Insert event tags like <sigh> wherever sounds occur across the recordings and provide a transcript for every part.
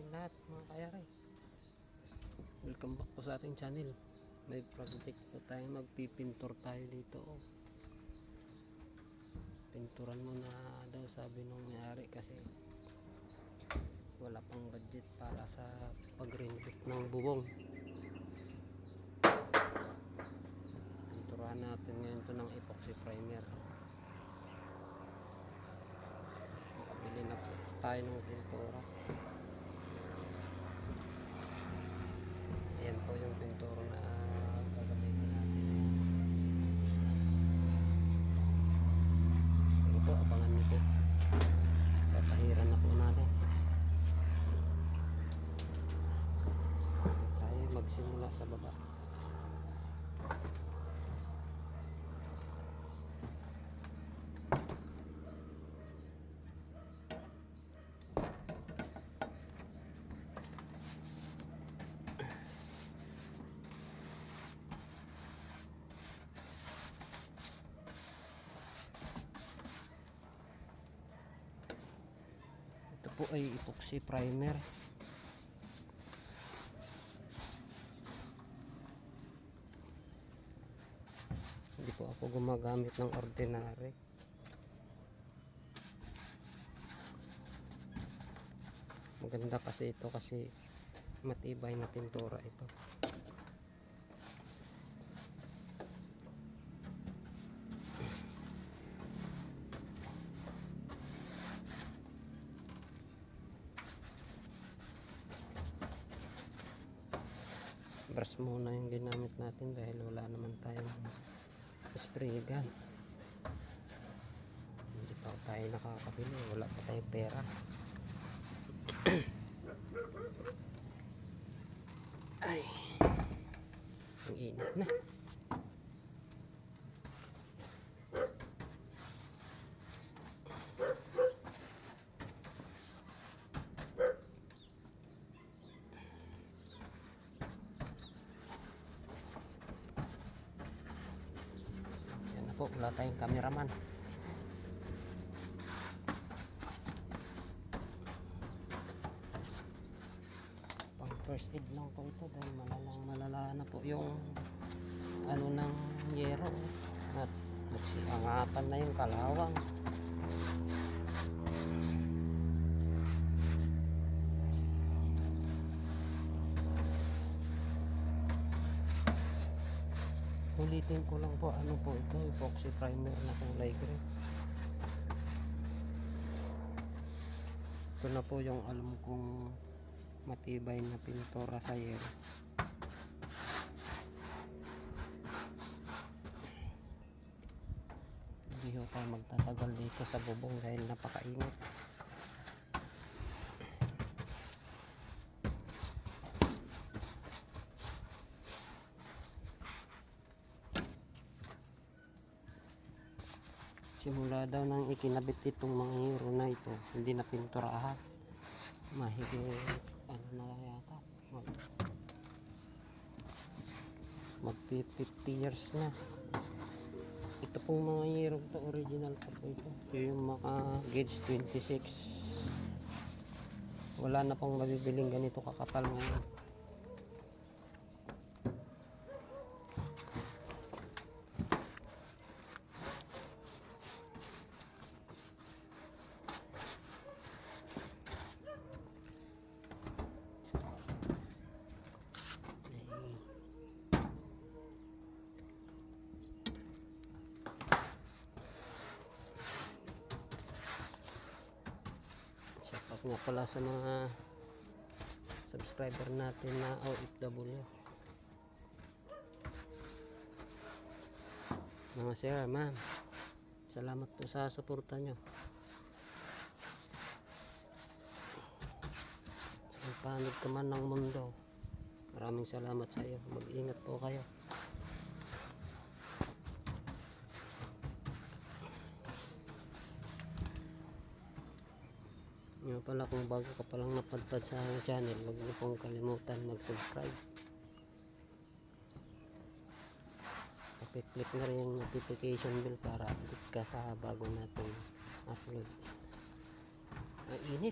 ating lahat mga kayari. Welcome back po sa ating channel. May project po tayo magpipintor tayo dito. Oh. Pinturan mo na daw sabi nung may-ari kasi wala pang budget para sa pag-renovate ng bubong. Pinturahan natin ngayon to ng epoxy primer. Makabili na tayo ng pintura. Ayan po yung pintura na gagamitin natin. Sige po, abangan niyo po. Papahiran na po natin. Tayo magsimula sa baba. Ito po ay epoxy primer. Hindi po ako gumagamit ng ordinary. Maganda kasi ito kasi matibay na pintura ito. brush muna yung ginamit natin dahil wala naman tayong spray gun hindi pa tayo nakakabili. Wala pa tayong pera <clears throat> ay ang init na yan na po wala tayong cameraman. Pang first aid lang po ito dahil malalang malala na po yung ano ng yero. At nagsiangatan na yung kalawang ulitin ko lang po ano po ito epoxy primer na kulay green. Ito na po yung alam kong matibay na pintura sa yero hindi ho tayo magtatagal dito sa bubong dahil napakainit simula daw nang ikinabit itong mga hero na ito hindi na pinturahan mahigit ano na yata mag, mag 50 years na. Ito pong mga hero to original pa po ito. Ito yung mga gauge 26 wala na pong mabibiling ganito kakapal ngayon Nga pala sa mga subscriber natin na OFW. Mga sir, ma'am. Salamat po sa suporta nyo. Sa panig ka man ng mundo. Maraming salamat sa iyo. Mag-ingat po kayo. Nga pala kung bago ka palang napadpad sa channel, huwag niyo pong kalimutan mag-subscribe. Pakiclick na rin yung notification bell para update ka sa bago natin upload. Ang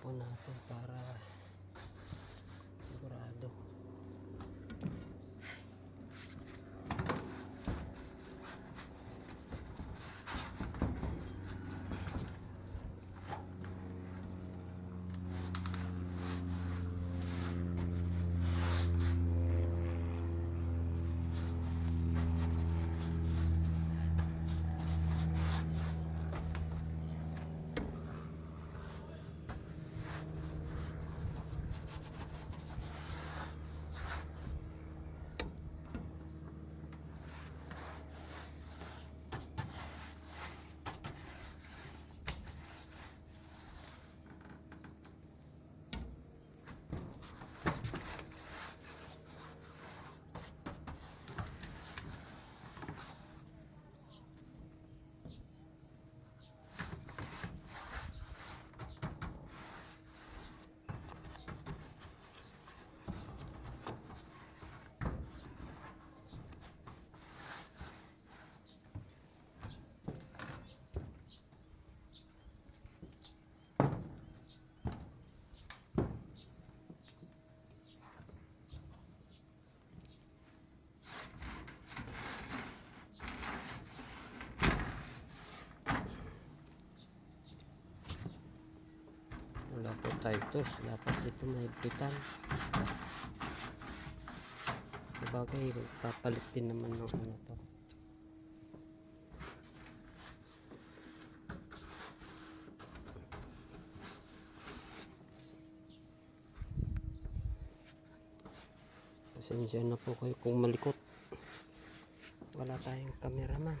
po natin para Wala po Titus. Dapat ito mahigpitan. Sabagay, papalit din naman ng ano to. Pasensya na po kayo kung malikot. Wala tayong cameraman.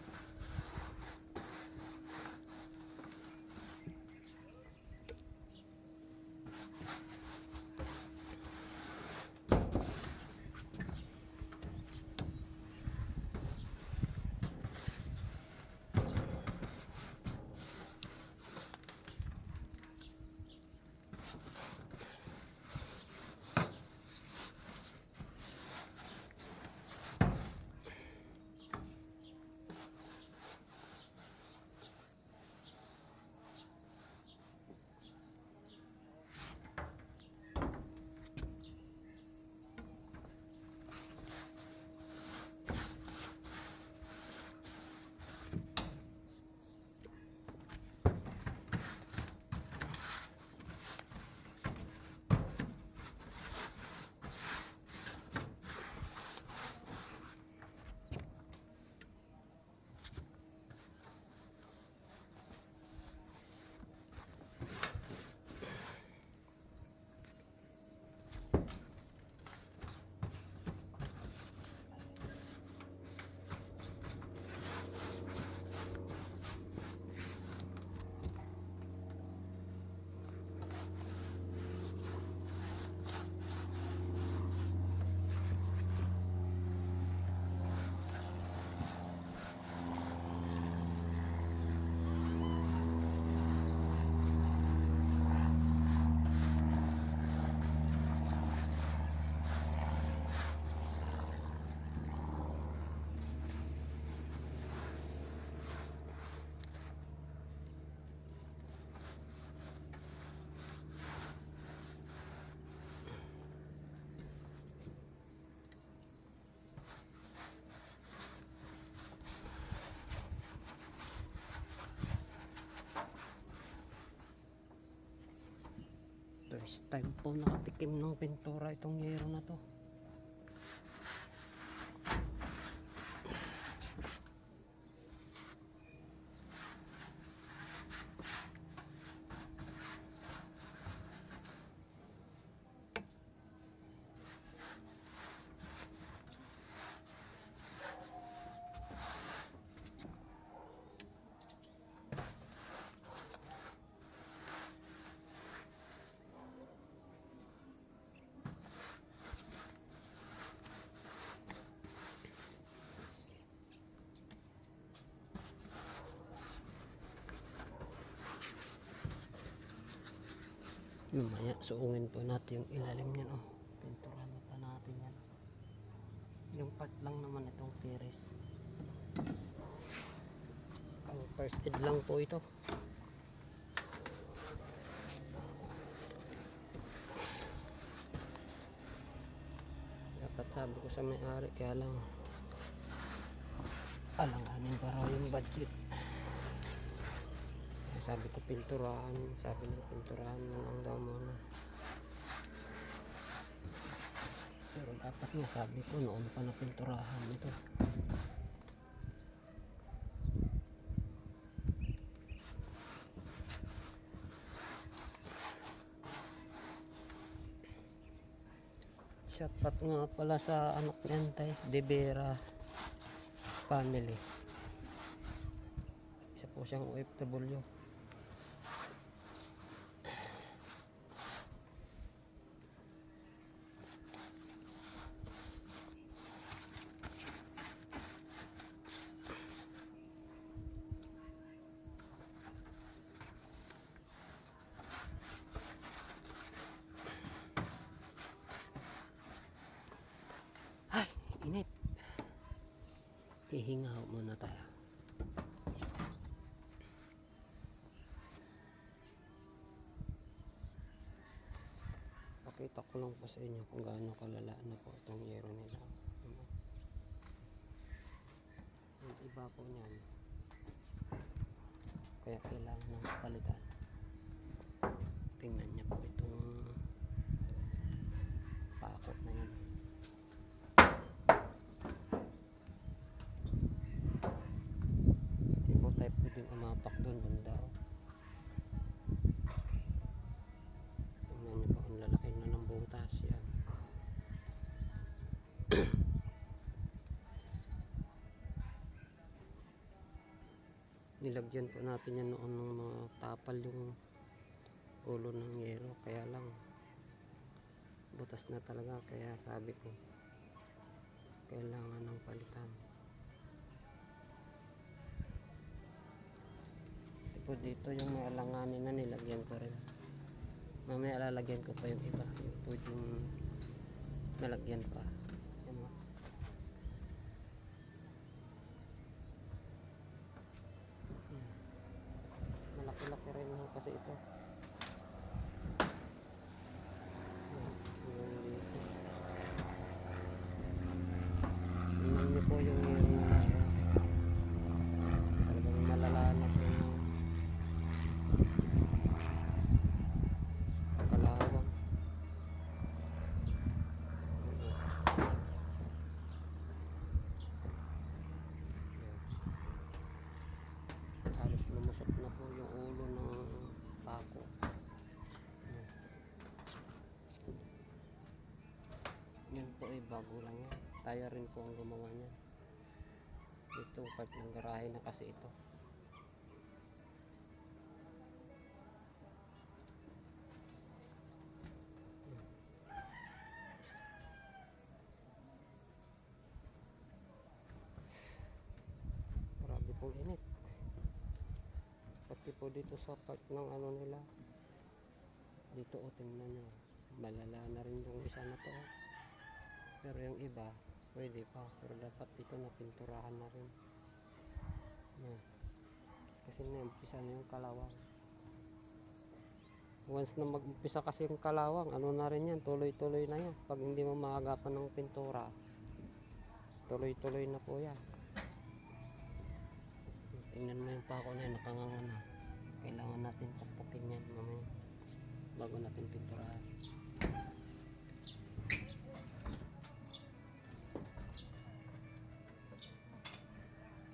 First time po nakatikim ng pintura itong yero na to. Mamaya, suungin po natin yung ilalim niyan. Oh, pinturahan pa natin yan. Yung part lang naman itong tiris. Ang first aid lang po ito. Dapat sabi ko sa may-ari, kaya lang alanganin pa raw yung budget. Sabi ko pinturahan, sabi niya pinturahan na lang daw muna. Pero dapat nga sabi ko noon pa na pinturahan ito. Shoutout nga pala sa anak niyan tay, De Vera family. Isa po siyang OFW. Ay, init. Hihinga muna tayo. Pakita ko lang po sa inyo kung gaano kalala na po itong yero nila. Yung iba po niyan. Kaya kailangan ng palitan. Tingnan niyo po itong pakot na yan. Hindi po tayo pwedeng umapak doon banda. oh. Tingnan niyo po, ang lalaki na ng butas yan. Nilagyan po natin yan noon ng mga tapal yung ulo ng yero. Kaya lang, butas na talaga. Kaya sabi ko, kailangan ng palitan. Tipo dito yung may alanganin na nilagyan ko rin. Mamaya lalagyan ko pa yung iba. Yung po yung nalagyan pa. Yan mo. Yan. Malaki-laki rin ho kasi ito. Yan, hanggang dito. Tingnan niyo po yung yung talagang malala na po yung kalawang. Yan. Halos lumusot na po yung ulo ng pako. Yan. Yan po ay bago lang yan. Tayo rin po ang gumawa niyan. Ito part ng garahe na kasi ito. Grabe pong init. Pati po dito sa part ng ano nila. Dito o tingnan nyo. Malala na rin yung isa na to. Pero yung iba, pwede pa. Pero dapat dito na pinturahan na rin. Yan. Kasi na-umpisa na yung kalawang. Once na mag-umpisa kasi yung kalawang, ano na rin yan, tuloy-tuloy na yan. Pag hindi mo maagapan ng pintura, tuloy-tuloy na po yan. Tingnan mo yung pako na yun, nakanganga na. Kailangan natin pukpukin yan mamaya bago natin pinturahan.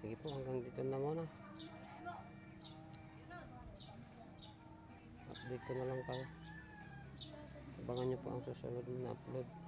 Sige po, hanggang dito na muna. Update ko na lang kayo. Abangan nyo po ang susunod na upload.